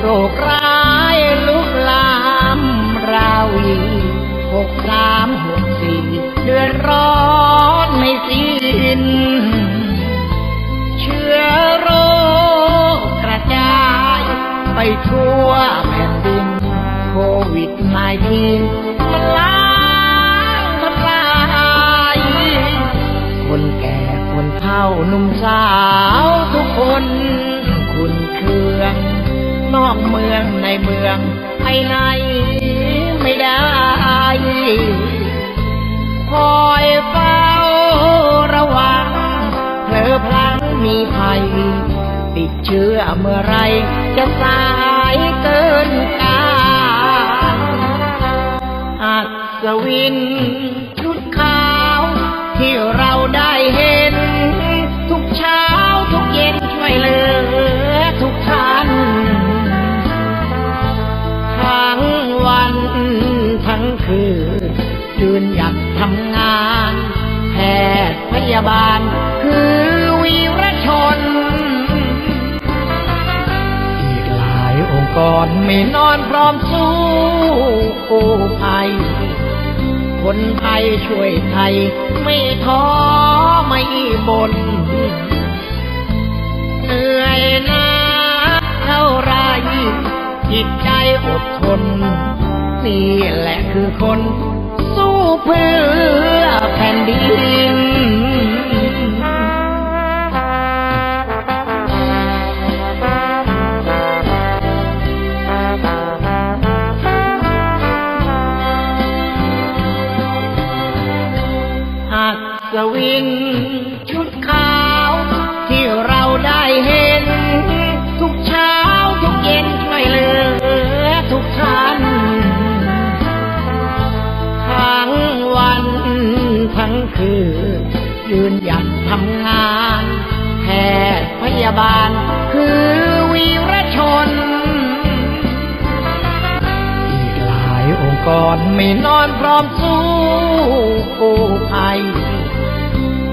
โรคร้ายลุกลามราวีหกสามหกสี่เดือดร้อนไม่สิ้น เชื้อโรคกระจาย ไปทั่วแผ่นดินโควิด -19 เมืองไปไหนไม่ได้คอยเฝ้าระวังเผลอพลังมีภัย ติดเชื้อเมื่อไรจะสายเกินกาอัศวิน นหยัดทำงาน แพทย์พยาบาล คือวีรชน อีกหลายองค์กรไม่นอนพร้อมสู้กู้ภัย คนไทยช่วยไทย ไม่ท้อไม่บนเหนื่อยนักเท่าไรจิตใจอดทนนี่แหละคือคน เพื่อแผ่นดิน อัศวินชุดขาว คืน ยืนหยัดทำงานแพทย์พยาบาล คือวีรชน อีกหลายองค์กรไม่นอนพร้อมสู้กู้ภัย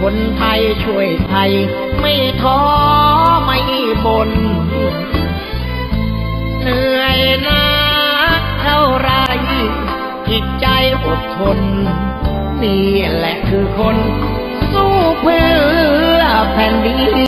คนไทยช่วยไทย ไม่ท้อไม่บนเอดทน นี่แหละคือคน สู้เพื่อแผ่นดิน